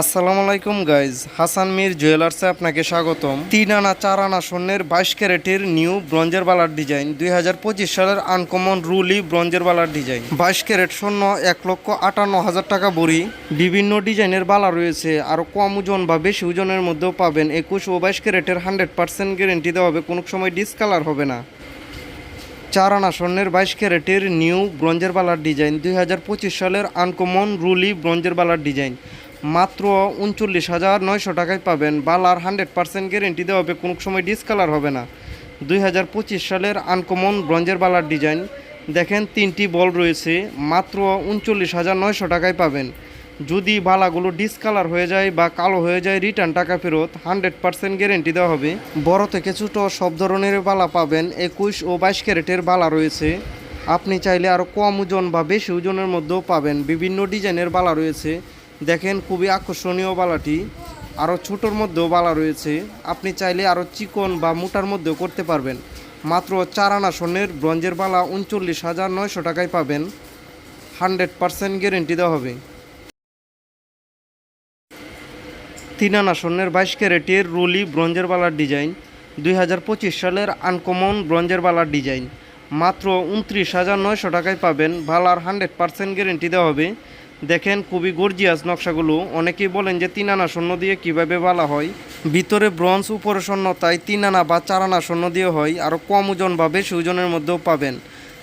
আসসালামু আলাইকুম গাইজ হাসান মির জুয়েলার্সে আপনাকে স্বাগতম। তিন আনা, চার আনা স্বর্ণের বাইশ ক্যারেটের নিউ ব্রঞ্জের বালার ডিজাইন দুই হাজার পঁচিশ সালের আনকমন রুলি ব্রঞ্জের বালার ডিজাইন বাইশ ক্যারেট স্বর্ণ, এক লক্ষ আটান্ন হাজার টাকা বড়ি। বিভিন্ন ডিজাইনের বালা রয়েছে আরও কম ওজন বা বেশি ওজনের মধ্যেও পাবেন একুশ ও বাইশ ক্যারেটের হান্ড্রেড পার্সেন্ট গ্যারেন্টি দেওয়া হবে, কোনো সময় ডিসকালার হবে না। চার আনা স্বর্ণের বাইশ ক্যারেটের নিউ ব্রঞ্জের বালার ডিজাইন দুই হাজার পঁচিশ সালের আনকমন রুলি ব্রঞ্জের বালার ডিজাইন মাত্র উনচল্লিশ হাজার নয়শো টাকায় পাবেন। বালার হান্ড্রেড পার্সেন্ট গ্যারেন্টি দেওয়া হবে, কোনো সময় ডিসকালার হবে না। দুই হাজার পঁচিশ সালের আনকমন ব্রঞ্জের বালার ডিজাইন। দেখেন, তিনটি বল রয়েছে, মাত্র উনচল্লিশ হাজার নয়শো টাকায় পাবেন। যদি বালাগুলো ডিসকালার হয়ে যায় বা কালো হয়ে যায়, রিটার্ন টাকা ফেরত, হান্ড্রেড পার্সেন্ট গ্যারেন্টি দেওয়া হবে। বড় থেকে ছোটো সব ধরনের বালা পাবেন, একুশ ও বাইশ ক্যারেটের বালা রয়েছে। আপনি চাইলে আরও কম ওজন বা বেশি ওজনের মধ্যেও পাবেন। বিভিন্ন ডিজাইনের বালা রয়েছে। দেখেন খুবই আকর্ষণীয় বালাটি। আরও ছোটোর মধ্যেও বালা রয়েছে। আপনি চাইলে আরও চিকন বা মোটার মধ্যেও করতে পারবেন। মাত্র চার আনা স্বর্ণের ব্রঞ্জের বালা উনচল্লিশ হাজার নয়শো টাকায় পাবেন। হান্ড্রেড পার্সেন্ট গ্যারেন্টি দেওয়া হবে। তিন আনা স্বর্ণের বাইশ ক্যারেটের রুলি ব্রঞ্জের বালার ডিজাইন, দুই হাজার পঁচিশ সালের আনকমন ব্রঞ্জের বালার ডিজাইন। মাত্র উনত্রিশ হাজার নয়শো টাকায় পাবেন। বালার হান্ড্রেড পার্সেন্ট গ্যারেন্টি দেওয়া হবে। দেখেন খুবই গর্জিয়াস নকশাগুলো। অনেকেই বলেন যে তিন আনা স্বর্ণ দিয়ে কীভাবে বালা হয়। ভিতরে ব্রঞ্জ, উপরে স্বর্ণ, তাই তিন আনা বা চার আনা স্বর্ণ দিয়ে হয়। আরও কম ওজন বা বেশি ওজনের মধ্যেও পাবেন।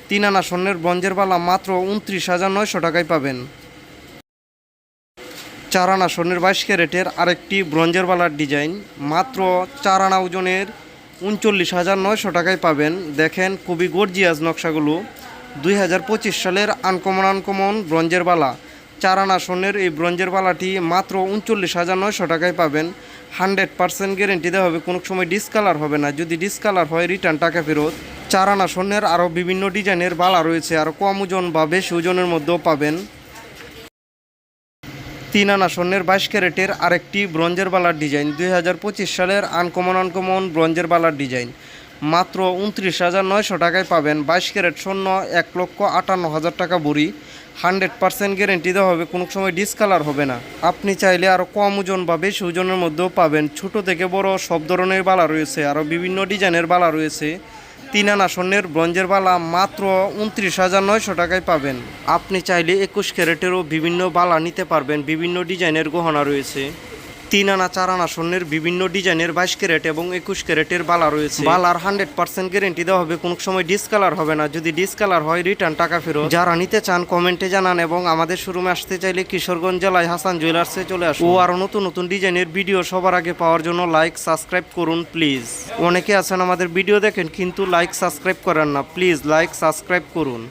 তিন আনা স্বর্ণের ব্রঞ্জের বালা মাত্র উনত্রিশ হাজার নয়শো টাকায় পাবেন। চার আনা স্বর্ণের বাইশ ক্যারেটের আরেকটি ব্রঞ্জের বালার ডিজাইন। মাত্র চার আনা ওজনের উনচল্লিশ হাজার নয়শো টাকায় পাবেন। দেখেন খুবই গর্জিয়াস নকশাগুলো। দুই হাজার পঁচিশ সালের আনকমন আনকমন ব্রঞ্জের বালা। চার আনা স্বর্ণের এই ব্রঞ্জের বালাটি মাত্র উনচল্লিশ হাজার নয়শো টাকায় পাবেন। হান্ড্রেড পার্সেন্ট গ্যারেন্টি দেওয়া হবে, কোনো সময় ডিসকালার হবে না। যদি ডিসকালার হয় রিটার্ন টাকা ফেরত। চার আনা স্বর্ণের আরও বিভিন্ন ডিজাইনের বালা রয়েছে, আর কম ওজন বা বেশি ওজনের মধ্যেও পাবেন। তিন আনা স্বর্ণের বাইশ ক্যারেটের আরেকটি ব্রঞ্জের বালার ডিজাইন, দুই হাজার পঁচিশ সালের আনকমন আনকমন ব্রঞ্জের বালার ডিজাইন। মাত্র উনত্রিশ হাজার নয়শো টাকায় পাবেন। বাইশ ক্যারেট স্বর্ণ, এক লক্ষ আটান্ন হাজার টাকা বুড়ি। হান্ড্রেড পার্সেন্ট গ্যারেন্টি দেওয়া হবে, কোনো সময় ডিসকালার হবে না। আপনি চাইলে আরও কম ওজন বা বেশি ওজনের মধ্যেও পাবেন। ছোট থেকে বড় সব ধরনের বালা রয়েছে আরও বিভিন্ন ডিজাইনের বালা রয়েছে। তিন আনা স্বর্ণের ব্রঞ্জের বালা মাত্র উনত্রিশ হাজার নয়শো টাকায় পাবেন। আপনি চাইলে একুশ ক্যারেটেরও বিভিন্ন বালা নিতে পারবেন, বিভিন্ন ডিজাইনের গহনা রয়েছে। তিন আনা চার আনা স্বর্ণের বিভিন্ন ডিজাইনের বাইশ ক্যারেট এবং একুশ ক্যারেটের বালা রয়েছে। বালার হান্ড্রেড পার্সেন্ট গ্যারেন্টি দেওয়া হবে কোনো সময় ডিসকালার হবে না। যদি ডিসকালার হয় রিটার্ন টাকা ফেরত। যারা নিতে চান কমেন্টে জানান এবং আমাদের শোরুমে আসতে চাইলে কিশোরগঞ্জ জেলায় হাসান জুয়েলার্সে চলে আসুন। ও আরও নতুন নতুন ডিজাইনের ভিডিও সবার আগে পাওয়ার জন্য লাইক সাবস্ক্রাইব করুন প্লিজ। অনেকে আছেন আমাদের ভিডিও দেখেন কিন্তু লাইক সাবস্ক্রাইব করেন না। প্লিজ লাইক সাবস্ক্রাইব করুন।